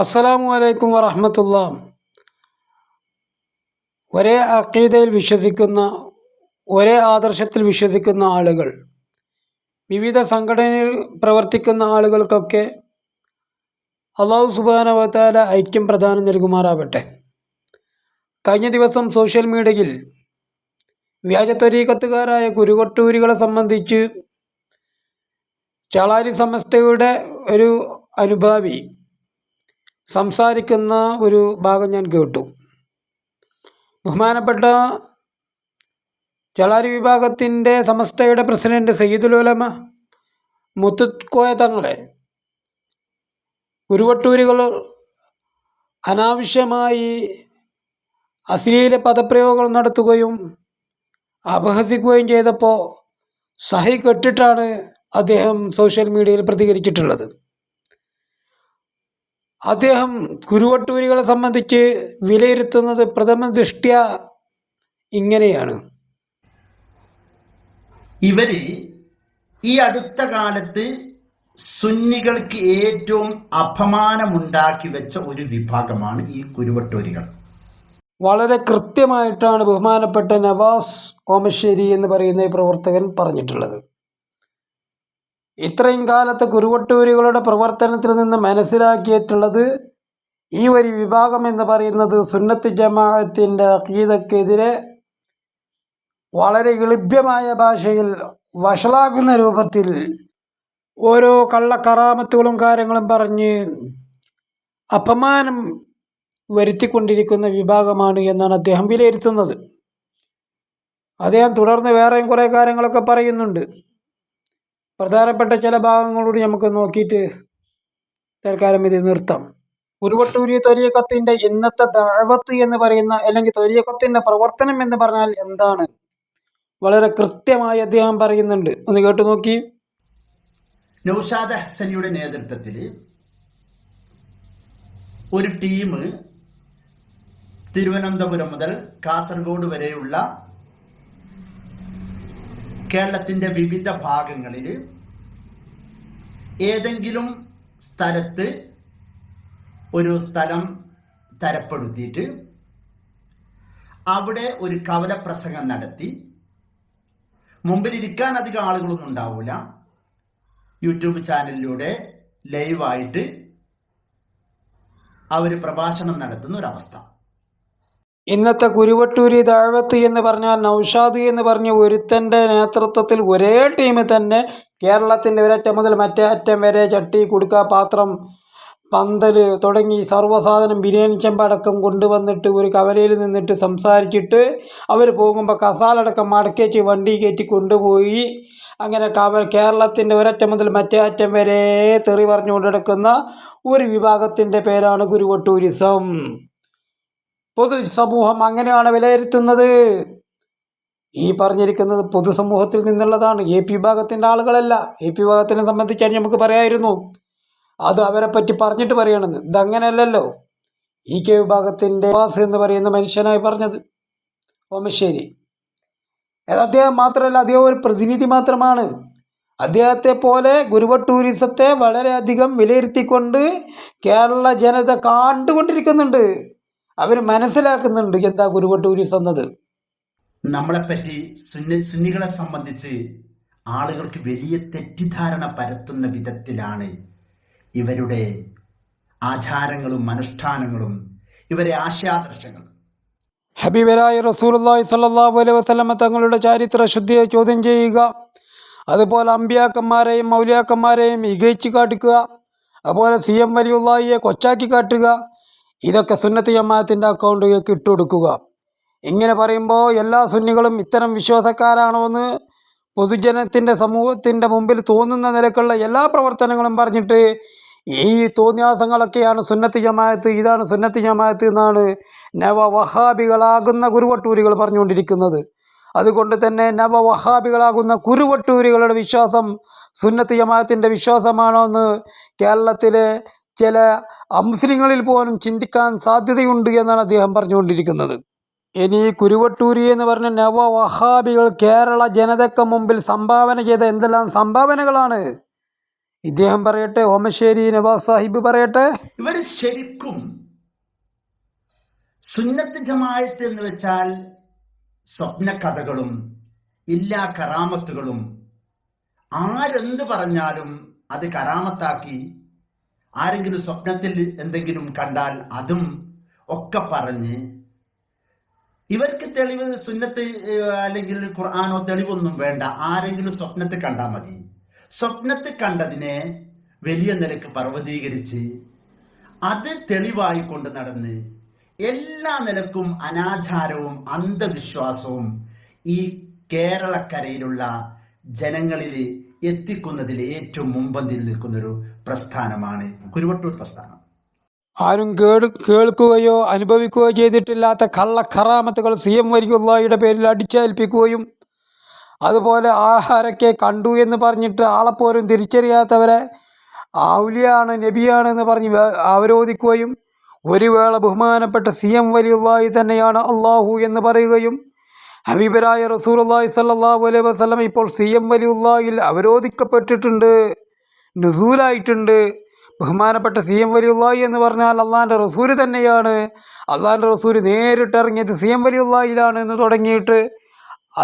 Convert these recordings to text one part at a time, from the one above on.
അസ്സലാമു അലൈക്കും വറഹമത്തുള്ള. ഒരേ അക്കീതയിൽ വിശ്വസിക്കുന്ന ഒരേ ആദർശത്തിൽ വിശ്വസിക്കുന്ന ആളുകൾ വിവിധ സംഘടനയിൽ പ്രവർത്തിക്കുന്ന ആളുകൾക്കൊക്കെ അള്ളാഹു സുബാനവത്താല ഐക്യം പ്രധാനം നൽകുമാറാവട്ടെ. കഴിഞ്ഞ ദിവസം സോഷ്യൽ മീഡിയയിൽ വ്യാജത്വരീക്കത്തുകാരായ കുരുകൊട്ടൂരികളെ സംബന്ധിച്ച് ചളാരി സമസ്തയുടെ ഒരു അനുഭാവി സംസാരിക്കുന്ന ഒരു ഭാഗം ഞാൻ കേട്ടു. ബഹുമാനപ്പെട്ട ചളാരി വിഭാഗത്തിന്റെ സമസ്തയുടെ പ്രസിഡന്റ് സയ്യിദുലോലമ മുത്തുക്കോയ തങ്ങളെ ഉരുവട്ടൂരുകൾ അനാവശ്യമായി അശ്ലീല പദപ്രയോഗങ്ങൾ നടത്തുകയും അപഹസിക്കുകയും ചെയ്തപ്പോൾ സഹി കെട്ടിട്ടാണ് അദ്ദേഹം സോഷ്യൽ മീഡിയയിൽ പ്രതികരിച്ചിട്ടുള്ളത്. അദ്ദേഹം കുരുവട്ടൂരികളെ സംബന്ധിച്ച് വിലയിരുത്തുന്നത് പ്രഥമ ദൃഷ്ട്യ ഇങ്ങനെയാണ്. ഇവർ ഈ അടുത്ത കാലത്ത് സുന്നികൾക്ക് ഏറ്റവും അപമാനമുണ്ടാക്കി വെച്ച ഒരു വിഭാഗമാണ് ഈ കുരുവട്ടൂരികൾ. വളരെ കൃത്യമായിട്ടാണ് ബഹുമാനപ്പെട്ട നവാസ് ഓമശ്ശേരി എന്ന് പറയുന്ന പ്രവർത്തകൻ പറഞ്ഞിട്ടുള്ളത്. ഇത്രയും കാലത്ത് കുരുവട്ടൂരികളുടെ പ്രവർത്തനത്തിൽ നിന്ന് മനസ്സിലാക്കിയിട്ടുള്ളത് ഈ ഒരു വിഭാഗം എന്ന് പറയുന്നത് സുന്നത്ത് ജമാഅത്തിന്റെ അക്കീതക്കെതിരെ വളരെ എളുപ്യമായ ഭാഷയിൽ വഷളാകുന്ന രൂപത്തിൽ ഓരോ കള്ളക്കറാമത്തുകളും കാര്യങ്ങളും പറഞ്ഞ് അപമാനം വരുത്തിക്കൊണ്ടിരിക്കുന്ന വിഭാഗമാണ് എന്നാണ് അദ്ദേഹം വിലയിരുത്തുന്നത്. അദ്ദേഹം തുടർന്ന് വേറെയും കുറേ കാര്യങ്ങളൊക്കെ പറയുന്നുണ്ട്. പ്രധാനപ്പെട്ട ചില ഭാഗങ്ങളോട് നമുക്ക് നോക്കിയിട്ട് തൽക്കാലം ഇത് നിർത്താം. ഉരുവട്ടൂരി തൊരിയക്കത്തിന്റെ ഇന്നത്തെ ദഴവത്ത് എന്ന് പറയുന്ന അല്ലെങ്കിൽ തൊരിയക്കത്തിന്റെ പ്രവർത്തനം എന്ന് പറഞ്ഞാൽ എന്താണ്? വളരെ കൃത്യമായി അദ്ദേഹം പറയുന്നുണ്ട്. ഒന്ന് കേട്ടു നോക്കി. നൌഷാദ് ഹസനിയുടെ നേതൃത്വത്തിൽ ഒരു ടീം തിരുവനന്തപുരം മുതൽ കാസർഗോഡ് വരെയുള്ള കേരളത്തിന്റെ വിവിധ ഭാഗങ്ങളിൽ ഏതെങ്കിലും സ്ഥലത്ത് ഒരു സ്ഥലം തരപ്പെടുത്തിയിട്ട് അവിടെ ഒരു കവല പ്രസംഗം നടത്തി. മുമ്പിലിരിക്കാൻ അധികം ആളുകളൊന്നും ഉണ്ടാവില്ല യൂട്യൂബ് ചാനലിലൂടെ ലൈവായിട്ട് അവർ പ്രഭാഷണം നടത്തുന്ന ഒരവസ്ഥ. ഇന്നത്തെ കുരുവട്ടൂരി താഴത്ത് എന്ന് പറഞ്ഞാൽ നൗഷാദ് എന്ന് പറഞ്ഞ ഒരുത്തന്റെ നേതൃത്വത്തിൽ ഒരേ ടീം തന്നെ കേരളത്തിന്റെ ഒരറ്റം മുതൽ മറ്റേ അറ്റം വരെ ചട്ടി കുടുക്ക പാത്രം പന്തൽ തുടങ്ങി സർവസാധനം ബിരിയാണി ചെമ്പടക്കം കൊണ്ടുവന്നിട്ട് ഒരു കവലയിൽ നിന്നിട്ട് സംസാരിച്ചിട്ട് അവർ പോകുമ്പോൾ കസാലടക്കം മടക്കേച്ച് വണ്ടി കയറ്റി കൊണ്ടുപോയി. അങ്ങനെ കവ കേരളത്തിന്റെ ഒരറ്റം മുതൽ മറ്റേ അറ്റം വരെ തെറി പറഞ്ഞുകൊണ്ട് നടക്കുന്ന ഒരു വിഭാഗത്തിന്റെ പേരാണ് കുരുവട്ടൂരിസം. പൊതുസമൂഹം അങ്ങനെയാണ് വിലയിരുത്തുന്നത്. ഈ പറഞ്ഞിരിക്കുന്നത് പൊതുസമൂഹത്തിൽ നിന്നുള്ളതാണ്. എ പി വിഭാഗത്തിന്റെ ആളുകളല്ല. എ പി വിഭാഗത്തിനെ സംബന്ധിച്ചാണ് നമുക്ക് പറയായിരുന്നു. അത് അവരെ പറ്റി പറഞ്ഞിട്ട് പറയണമെന്ന് ഇതങ്ങനെയല്ലല്ലോ. ഇ കെ വിഭാഗത്തിന്റെ വാസ് എന്ന് പറയുന്ന മനുഷ്യനായി പറഞ്ഞത്. ഓമശ്ശേരി. അദ്ദേഹം മാത്രമല്ല അദ്ദേഹം ഒരു പ്രതിനിധി മാത്രമാണ്. അദ്ദേഹത്തെ പോലെ ഗുരുവ ടൂറിസത്തെ വളരെയധികം വിലയിരുത്തിക്കൊണ്ട് കേരള ജനത കണ്ടുകൊണ്ടിരിക്കുന്നുണ്ട്. അവർ മനസ്സിലാക്കുന്നുണ്ട് എന്താ ഗുരുവട്ടൂരി തന്നത് എന്നത് നമ്മളെപ്പറ്റി സുന്നി സുന്നികളെ സംബന്ധിച്ച് ആളുകൾക്ക് വലിയ തെറ്റിദ്ധാരണ പരത്തുന്ന വിധത്തിലാണ് ഇവരുടെ ആചാരങ്ങളും അനുഷ്ഠാനങ്ങളും ഇവരെ ആശയാദർശങ്ങൾ. ഹബീബരായ റസൂലുള്ളാഹി സ്വല്ലല്ലാഹു അലൈ വസ്ലമ തങ്ങളുടെ ചരിത്ര ശുദ്ധിയെ ചോദ്യം ചെയ്യുക. അതുപോലെ അമ്പിയാക്കന്മാരെയും മൗലിയാക്കന്മാരെയും ഇകയിച്ചു കാട്ടുക അതുപോലെ സി എം വലിയുള്ളാഹിയെ കൊച്ചാക്കി കാട്ടുക. ഇതൊക്കെ സുന്നത്ത് ജമാഅത്തിന്റെ അക്കൗണ്ടിലേക്ക് ഇട്ടുകൊടുക്കുക. ഇങ്ങനെ പറയുമ്പോൾ എല്ലാ സുന്നികളും ഇത്തരം വിശ്വാസക്കാരാണോ എന്ന് പൊതുജനത്തിന്റെ സമൂഹത്തിന്റെ മുമ്പിൽ തോന്നുന്ന നിലക്കുള്ള എല്ലാ പ്രവർത്തനങ്ങളും പറഞ്ഞിട്ട് ഈ തോന്നിയാസങ്ങളൊക്കെയാണ് സുന്നത്ത് ജമാഅത്ത് ഇതാണ് സുന്നത്ത് ജമാഅത്ത് എന്നാണ് നവ വഹാബികളാകുന്ന കുരുവട്ടൂരികൾ പറഞ്ഞുകൊണ്ടിരിക്കുന്നത്. അതുകൊണ്ട് തന്നെ നവ വഹാബികളാകുന്ന കുരുവട്ടൂരികളുടെ വിശ്വാസം സുന്നത്ത് ജമാഅത്തിന്റെ വിശ്വാസമാണോ എന്ന് കേരളത്തിലെ ചില അമുസ്ലിങ്ങളിൽ പോലും ചിന്തിക്കാൻ സാധ്യതയുണ്ട് എന്നാണ് അദ്ദേഹം പറഞ്ഞുകൊണ്ടിരിക്കുന്നത്. ഇനി കുരുവട്ടൂരി എന്ന് പറഞ്ഞ നവ വഹാബികൾ കേരള ജനതയ്ക്ക് മുമ്പിൽ സംഭാവന ചെയ്ത എന്തെല്ലാം സംഭാവനകളാണ്? ഇദ്ദേഹം പറയട്ടെ ഓമശ്ശേരി നവാസ് സാഹിബ് പറയട്ടെ. ഇവർ ശരിക്കും സുന്നത്ത് ജമായത്ത് എന്ന് വെച്ചാൽ സ്വപ്ന കഥകളും ഇല്ലാ കറാമത്തുകളും ആരെന്ത് പറഞ്ഞാലും അത് കറാമത്താക്കി ആരെങ്കിലും സ്വപ്നത്തിൽ എന്തെങ്കിലും കണ്ടാൽ അതും ഒക്കെ പറഞ്ഞ് ഇവർക്ക് തെളിവ് സുന്നത്ത് അല്ലെങ്കിൽ ഖുർആാനോ തെളിവൊന്നും വേണ്ട. ആരെങ്കിലും സ്വപ്നത്തിൽ കണ്ടാൽ മതി. സ്വപ്നത്തിൽ കണ്ടതിനെ വലിയ നിലയ്ക്ക് പർവതീകരിച്ച് അത് തെളിവായി കൊണ്ട് നടന്ന് എല്ലാ നിലക്കും അനാചാരവും അന്ധവിശ്വാസവും ഈ കേരളക്കരയിലുള്ള ജനങ്ങളിൽ എത്തിക്കുന്നതിൽ ഏറ്റവും മുമ്പന്തിൽ നിൽക്കുന്നൊരു പ്രസ്ഥാനമാണ് കുരുവട്ടൂർ പ്രസ്ഥാനം. ആരും കേൾ കേൾക്കുകയോ അനുഭവിക്കുകയോ ചെയ്തിട്ടില്ലാത്ത കള്ളക്കറാമത്തുകൾ സി എം വരികുള്ളയുടെ പേരിൽ അടിച്ചേൽപ്പിക്കുകയും അതുപോലെ ആഹാരക്കെ കണ്ടു എന്ന് പറഞ്ഞിട്ട് ആളെപ്പോലും തിരിച്ചറിയാത്തവരെ ഔലിയാണ് നബിയാണ് എന്ന് പറഞ്ഞ് അവരോധിക്കുകയും ഒരു വേള ബഹുമാനപ്പെട്ട സി എം വലിയുള്ളായി തന്നെയാണ് അള്ളാഹു എന്ന് പറയുകയും ഹബീബരായ റസൂലുള്ളാഹി സ്വല്ലല്ലാഹു അലൈഹി വസ്ലം ഇപ്പോൾ സി എം വലിയുള്ളാഹിൽ അവരോധിക്കപ്പെട്ടിട്ടുണ്ട് നുസൂലായിട്ടുണ്ട്. ബഹുമാനപ്പെട്ട സി എം വലിയുള്ളാഹി എന്ന് പറഞ്ഞാൽ അള്ളാഹിന്റെ റസൂൽ തന്നെയാണ്. അള്ളാഹിന്റെ റസൂൽ നേരിട്ട് ഇറങ്ങിയത് സി എം വലിയുള്ളാഹിലാണ് എന്ന് തുടങ്ങിയിട്ട്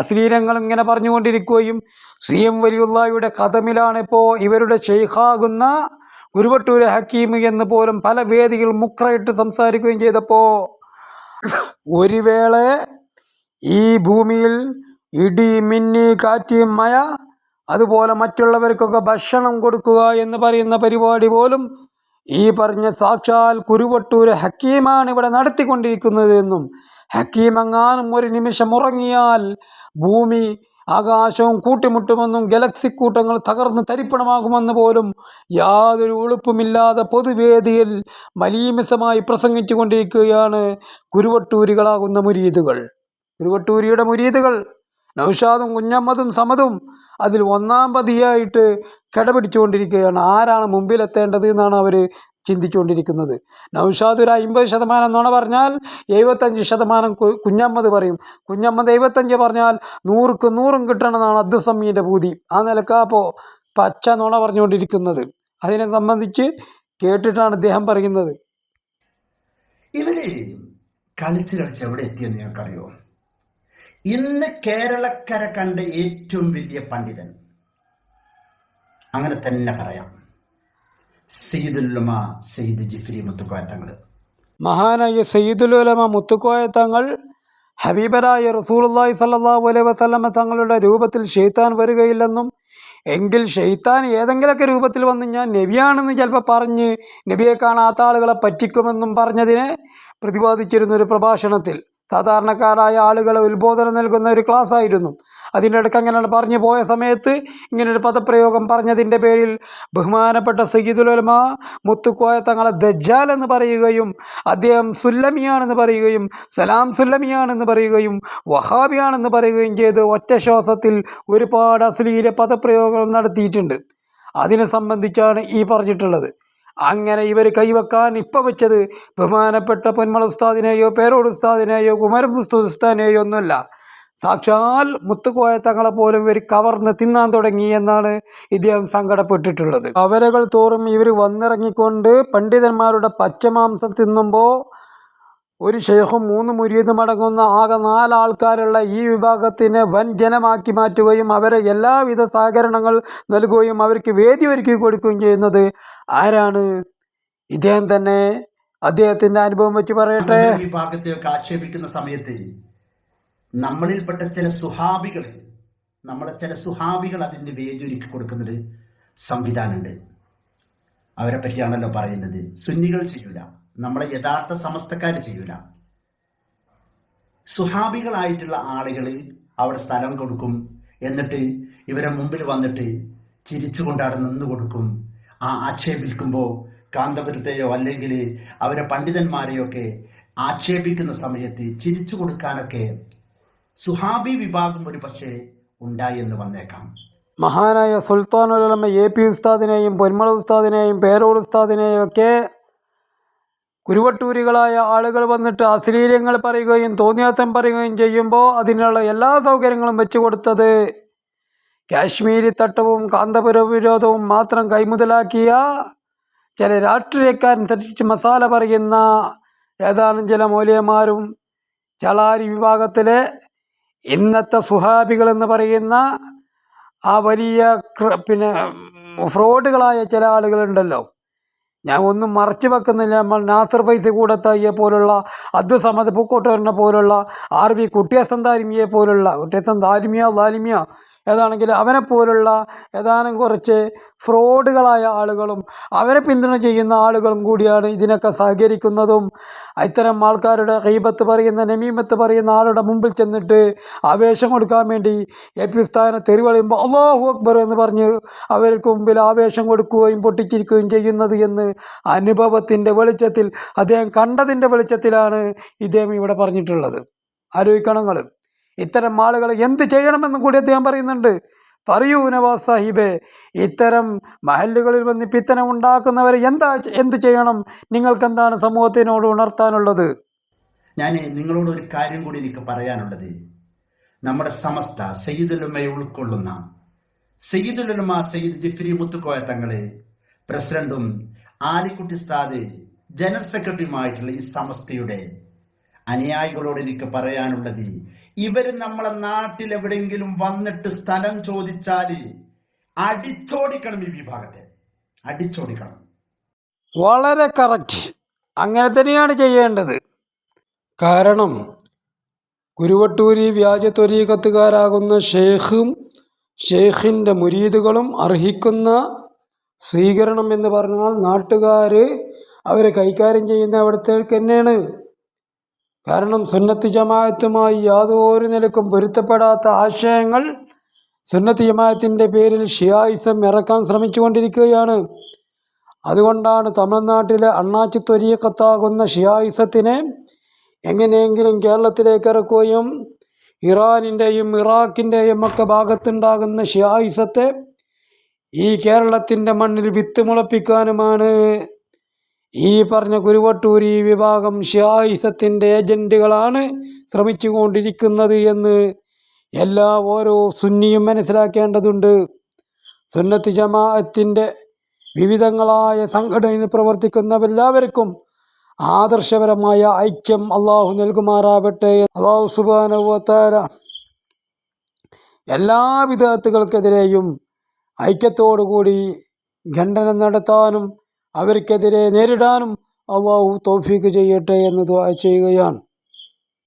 അശ്ലീലങ്ങൾ ഇങ്ങനെ പറഞ്ഞുകൊണ്ടിരിക്കുകയും സി എം വലിയുള്ളാഹിയുടെ കഥമിലാണ് ഇപ്പോൾ ഇവരുടെ ഷെയ്ഖാകുന്ന ഗുരുവട്ടൂർ ഹക്കീം എന്ന് പോലും പല വേദികൾ മുക്രയിട്ട് സംസാരിക്കുകയും ചെയ്തപ്പോൾ ഒരു വേള ഈ ഭൂമിയിൽ ഇടി മിന്നി കാറ്റ് മഴ അതുപോലെ മറ്റുള്ളവർക്കൊക്കെ ഭക്ഷണം കൊടുക്കുക എന്ന് പറയുന്ന പരിപാടി പോലും ഈ പറഞ്ഞ സാക്ഷാൽ കുരുവട്ടൂർ ഹക്കീമാണ് ഇവിടെ നടത്തിക്കൊണ്ടിരിക്കുന്നത് എന്നും ഹക്കീം എങ്ങാനും ഒരു നിമിഷം ഉറങ്ങിയാൽ ഭൂമി ആകാശവും കൂട്ടിമുട്ടുമെന്നും ഗലക്സി കൂട്ടങ്ങൾ തകർന്ന് തരിപ്പണമാകുമെന്ന് പോലും യാതൊരു ഉളുപ്പുമില്ലാതെ പൊതുവേദിയിൽ മലീമിസമായി പ്രസംഗിച്ചു കൊണ്ടിരിക്കുകയാണ് കുരുവട്ടൂരുകളാകുന്ന മുരീദുകൾ. കുരുവട്ടൂരിയുടെ മുരീദുകൾ നൗഷാദും കുഞ്ഞമ്മദും സമതും അതിൽ ഒന്നാം പതിയായിട്ട് കിടപിടിച്ചുകൊണ്ടിരിക്കുകയാണ്. ആരാണ് മുമ്പിലെത്തേണ്ടത് എന്നാണ് അവർ ചിന്തിച്ചുകൊണ്ടിരിക്കുന്നത്. നൗഷാദ് ഒരു അമ്പത് ശതമാനം നുണ പറഞ്ഞാൽ എഴുപത്തഞ്ച് ശതമാനം കുഞ്ഞമ്മത് പറയും. കുഞ്ഞമ്മത് എഴുപത്തഞ്ച് പറഞ്ഞാൽ നൂറുക്ക് നൂറും കിട്ടണമെന്നാണ് അബ്ദുസമ്മീന്റെ പൂതി. ആ നിലക്കാപ്പോൾ പച്ച നുണ പറഞ്ഞുകൊണ്ടിരിക്കുന്നത്. അതിനെ സംബന്ധിച്ച് കേട്ടിട്ടാണ് ഇദ്ദേഹം പറയുന്നത്. ഇവർ കളിച്ച് കളിച്ച് എവിടെ എത്തിയെന്ന് നിങ്ങൾക്കറിയോ? ഇന്ന് കേരളക്കര കണ്ട ഏറ്റവും വലിയ പണ്ഡിതൻ. അങ്ങനെ തന്നെ പറയാം. സെയ്ദുല്ലുമ സെയ്ദ് ജിഫ്രി മുത്തുക്കോയത്തങ്ങൾ മഹാനായ സയ്യിദുലുലമ മുത്തുക്കോയ തങ്ങൾ ഹബീബരായ റസൂലുള്ളാഹി സ്വല്ലല്ലാഹു അലൈഹി വസല്ലമ തങ്ങളുടെ രൂപത്തിൽ ഷെയ്ത്താൻ വരികയില്ലെന്നും എങ്കിൽ ഷെയ്ത്താൻ ഏതെങ്കിലുമൊക്കെ രൂപത്തിൽ വന്ന് ഞാൻ നബിയാണെന്ന് ചിലപ്പോൾ പറഞ്ഞ് നബിയെ കാണാത്ത ആളുകളെ പറ്റിക്കുമെന്നും പറഞ്ഞതിനെ പ്രതിപാദിച്ചിരുന്നൊരു പ്രഭാഷണത്തിൽ സാധാരണക്കാരായ ആളുകളെ ഉത്ബോധനം നൽകുന്ന ഒരു ക്ലാസ് ആയിരുന്നു അതിന്റെ ഇടയ്ക്ക് അങ്ങനെ പറഞ്ഞു പോയ സമയത്ത് ഇങ്ങനൊരു പദപ്രയോഗം പറഞ്ഞതിന്റെ പേരിൽ ബഹുമാനപ്പെട്ട സയ്യിദുലമ മുത്തുക്കോയ തങ്ങളെ ദജ്ജാൽ എന്ന് പറയുകയും അദ്ദേഹം സുല്ലമിയാണെന്ന് പറയുകയും സലാം സുല്ലമിയാണെന്ന് പറയുകയും വഹാബിയാണെന്ന് പറയുകയും ചെയ്ത് ഒറ്റ ശ്വാസത്തിൽ ഒരുപാട് അശ്ലീല പദപ്രയോഗങ്ങൾ നടത്തിയിട്ടുണ്ട്. അതിനെ സംബന്ധിച്ചാണ് ഈ പറഞ്ഞിട്ടുള്ളത്. അങ്ങനെ ഇവർ കൈവെക്കാൻ ഇപ്പം വെച്ചത് ബഹുമാനപ്പെട്ട പൊന്മള ഉസ്താദിനെയോ പേരോട് ഉസ്താദിനെയോ കുമരം ഉസ്താദിനെയോ ഒന്നുമല്ല. സാക്ഷാൽ മുത്തുകോയ തങ്ങളെ പോലും ഇവർ കവർന്ന് തിന്നാൻ തുടങ്ങി എന്നാണ് ഇദ്ദേഹം സങ്കടപ്പെട്ടിട്ടുള്ളത്. കവരകൾ തോറും ഇവർ വന്നിറങ്ങിക്കൊണ്ട് പണ്ഡിതന്മാരുടെ പച്ചമാംസം തിന്നുമ്പോൾ ഒരു ഷെയ്ഖും മൂന്ന് മുരീദും അടങ്ങുന്ന ആകെ നാലാൾക്കാരുള്ള ഈ വിഭാഗത്തിനെ വൻ ജനമാക്കി മാറ്റുകയും അവരെ എല്ലാവിധ സഹകരണങ്ങൾ നൽകുകയും അവർക്ക് വേദി ഒരുക്കി കൊടുക്കുകയും ചെയ്യുന്നത് ആരാണ്? ഇദ്ദേഹം തന്നെ അദ്ദേഹത്തിന്റെ അനുഭവം വെച്ച് പറയട്ടെ. വിഭാഗത്തെയൊക്കെ ആക്ഷേപിക്കുന്ന സമയത്ത് നമ്മളിൽപ്പെട്ട ചില സുഹാബികൾ നമ്മുടെ ചില സുഹാബികൾ അതിന് വേദിയൊരുക്കി കൊടുക്കുന്നൊരു സംവിധാനമുണ്ട്. അവരെ പറ്റിയാണല്ലോ പറയുന്നത്. സുന്നികൾ ചെയ്യൂല. നമ്മളെ യഥാർത്ഥ സമസ്തക്കാർ ചെയ്യൂല. സുഹാബികളായിട്ടുള്ള ആളുകൾ അവിടെ സ്ഥലം കൊടുക്കും. എന്നിട്ട് ഇവരെ മുമ്പിൽ വന്നിട്ട് ചിരിച്ചുകൊണ്ട് നിന്ന് കൊടുക്കും. ആ ആക്ഷേപിക്കുമ്പോൾ കാന്തപുരത്തെയോ അല്ലെങ്കിൽ അവരെ പണ്ഡിതന്മാരെയൊക്കെ ആക്ഷേപിക്കുന്ന സമയത്ത് ചിരിച്ചു കൊടുക്കാനൊക്കെ സുഹാബി വിഭാഗം ഒരു പക്ഷേ ഉണ്ടായി എന്ന് വന്നേക്കാം. മഹാനായ സുൽത്താനുലമ എ പി ഉസ്താദിനെയും പൊന്മള ഉസ്താദിനെയും പേരോട് ഉസ്താദിനെയും ഒക്കെ കുരുവട്ടൂരികളായ ആളുകൾ വന്നിട്ട് അശ്ലീലങ്ങൾ പറയുകയും തോന്നിയാത്തം പറയുകയും ചെയ്യുമ്പോൾ അതിനുള്ള എല്ലാ സൗകര്യങ്ങളും വെച്ചു കൊടുത്തത് കാശ്മീരി തട്ടവും കാന്തപുര വിരോധവും മാത്രം കൈമുതലാക്കിയ ചില രാഷ്ട്രീയക്കാരനുസരിച്ച് മസാല പറയുന്ന ഏതാനും ചില മൂല്യന്മാരും ചളാരി വിഭാഗത്തിലെ ഇന്നത്തെ സുഹാബികൾ എന്ന് പറയുന്ന ആ വലിയ പിന്നെ ഫ്രോഡുകളായ ചില ആളുകളുണ്ടല്ലോ. ഞാൻ ഒന്നും മറച്ചു വെക്കുന്നില്ല. നമ്മൾ നാസർ പൈസ കൂടത്തായിയെ പോലുള്ള അബ്ദുസമദ് പൂക്കോട്ടൂരിനെ പോലുള്ള ആർ വി കുട്ടിയസന്താരിമിയെ പോലുള്ള കുട്ടിയസന്താരിമിയോ ദാരിമിയ ദാലിമിയ ഏതാണെങ്കിലും അവനെ പോലുള്ള ഏതാനും കുറച്ച് ഫ്രോഡുകളായ ആളുകളും അവരെ പിന്തുണ ചെയ്യുന്ന ആളുകളും കൂടിയാണ് ഇതിനൊക്കെ സഹകരിക്കുന്നതും. ഇത്തരം ആൾക്കാരുടെ ഹൈബത്ത് പറയുന്ന നമീമത്ത് പറയുന്ന ആളുടെ മുമ്പിൽ ചെന്നിട്ട് ആവേശം കൊടുക്കാൻ വേണ്ടി എ പി സ്ഥാനം തെരുവളിയുമ്പോൾ അള്ളാഹു അക്ബർ എന്ന് പറഞ്ഞ് അവർക്ക് മുമ്പിൽ ആവേശം കൊടുക്കുകയും പൊട്ടിച്ചിരിക്കുകയും ചെയ്യുന്നത് എന്ന് അനുഭവത്തിന്റെ വെളിച്ചത്തിൽ അദ്ദേഹം കണ്ടതിന്റെ വെളിച്ചത്തിലാണ് ഇദ്ദേഹം ഇവിടെ പറഞ്ഞിട്ടുള്ളത്. ആലോചിക്കണങ്ങൾ ഇത്തരം ആളുകൾ എന്ത് ചെയ്യണമെന്നും കൂടി അദ്ദേഹം പറയുന്നുണ്ട്. പറയൂ നവാസ് സാഹിബേ ഇത്തരം മഹല്ലുകളിൽ വന്ന് പിത്തനം ഉണ്ടാക്കുന്നവരെ എന്താ എന്ത് ചെയ്യണം? നിങ്ങൾക്കെന്താണ് സമൂഹത്തിനോട് ഉണർത്താനുള്ളത്? ഞാൻ നിങ്ങളോട് ഒരു കാര്യം കൂടി എനിക്ക് പറയാനുള്ളത്. നമ്മുടെ സമസ്ത സയ്യിദുലുമയെ ഉൾക്കൊള്ളുന്ന സയ്യിദുലുമ സയ്യിദ് ജിഫ്രി മുത്തുക്കോയ തങ്ങളെ പ്രസിഡന്റും ആലിക്കുട്ടി സ്ഥാദ് ജനറൽ സെക്രട്ടറിയുമായിട്ടുള്ള ഈ സമസ്തയുടെ അനുയായികളോട് എനിക്ക് പറയാനുള്ളത് ഇവർ നമ്മളെ നാട്ടിൽ എവിടെയെങ്കിലും വന്നിട്ട് സ്ഥലം ചോദിച്ചാൽ അടിച്ചോടിക്കണം ഈ വിഭാഗത്തെ. അടിച്ചോടിക്കണം. വളരെ കറക്റ്റ് അങ്ങനെ തന്നെയാണ് ചെയ്യേണ്ടത്. കാരണം കുരുവട്ടൂരി വ്യാജത്വരീകത്തുകാരാകുന്ന ഷെയ്ഖും ഷെയ്ഖിന്റെ മുരീദുകളും അർഹിക്കുന്ന സ്വീകരണം എന്ന് പറഞ്ഞാൽ നാട്ടുകാർ അവരെ കൈകാര്യം ചെയ്യുന്ന അവിടത്തേക്ക് തന്നെയാണ്. കാരണം സുന്നത്ത് ജമാഅത്തുമായി യാതൊരു നിലക്കും പൊരുത്തപ്പെടാത്ത ആശയങ്ങൾ സുന്നത്ത് ജമാഅത്തിന്റെ പേരിൽ ഷിയായിസം ഇറക്കാൻ ശ്രമിച്ചുകൊണ്ടിരിക്കുകയാണ്. അതുകൊണ്ടാണ് തമിഴ്നാട്ടിലെ അണ്ണാച്ചി ത്വരീക്കത്താകുന്ന ഷിയായിസത്തിനെ എങ്ങനെയെങ്കിലും കേരളത്തിലേക്ക് ഇറക്കുകയും ഇറാനിന്റെയും ഇറാഖിന്റെയും ഒക്കെ ഭാഗത്തുണ്ടാകുന്ന ഷിയായിസത്തെ ഈ കേരളത്തിന്റെ മണ്ണിൽ വിത്ത് മുളപ്പിക്കാനുമാണ് ഈ പറഞ്ഞ കുരുവട്ടൂരി വിഭാഗം ഷിയായിസത്തിന്റെ ഏജന്റുകളാണ് ശ്രമിച്ചുകൊണ്ടിരിക്കുന്നത് എന്ന് എല്ലാ ഓരോ സുന്നിയും മനസ്സിലാക്കേണ്ടതുണ്ട്. സുന്നത്ത് ജമാഅത്തിന്റെ വിവിധങ്ങളായ സംഘടനയിൽ പ്രവർത്തിക്കുന്നവരെല്ലാവർക്കും ആദർശപരമായ ഐക്യം അള്ളാഹു നൽകുമാറാവട്ടെ. അള്ളാഹു സുബാനുവത്താര എല്ലാ വിധത്തുകൾക്കെതിരെയും ഐക്യത്തോടുകൂടി ഖണ്ഡനം നടത്താനും അവർക്കെതിരെ നേരിടാനും അള്ളാഹു തോഫീക്ക് ചെയ്യട്ടെ എന്ന് ദുആ ചെയ്യുകയാണ്.